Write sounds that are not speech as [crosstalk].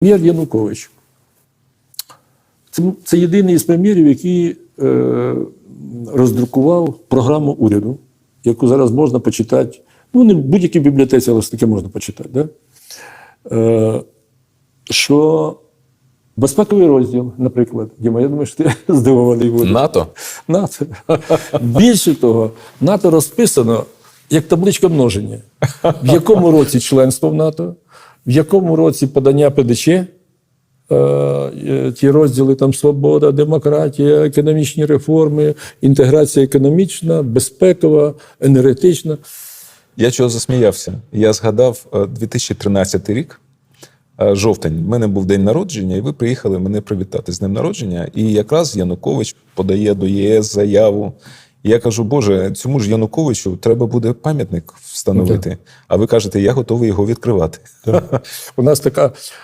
Прем'єр Янукович. Це, це єдиний із прем'єрів, який е, роздрукував програму уряду, яку зараз можна почитати. Ну, не в будь-якій бібліотеці, але таке можна почитати. Да? Е, що безпековий розділ, наприклад, Діма, я думаю, що ти [laughs] здивований будеш. НАТО? НАТО. Більше того, НАТО розписано як табличка множення. В якому році членство в НАТО, в якому році подання ПДЧ, е, е, ті розділи там свобода, демократія, економічні реформи, інтеграція економічна, безпекова, енергетична. Я чого засміявся? Я згадав е, 2013 рік, е, жовтень. У мене був день народження, і ви приїхали мене привітати з днем народження. І якраз Янукович подає до ЄС заяву. І я кажу, Боже, цьому ж Януковичу треба буде пам'ятник встановити. А ви кажете, я готовий його відкривати. У нас така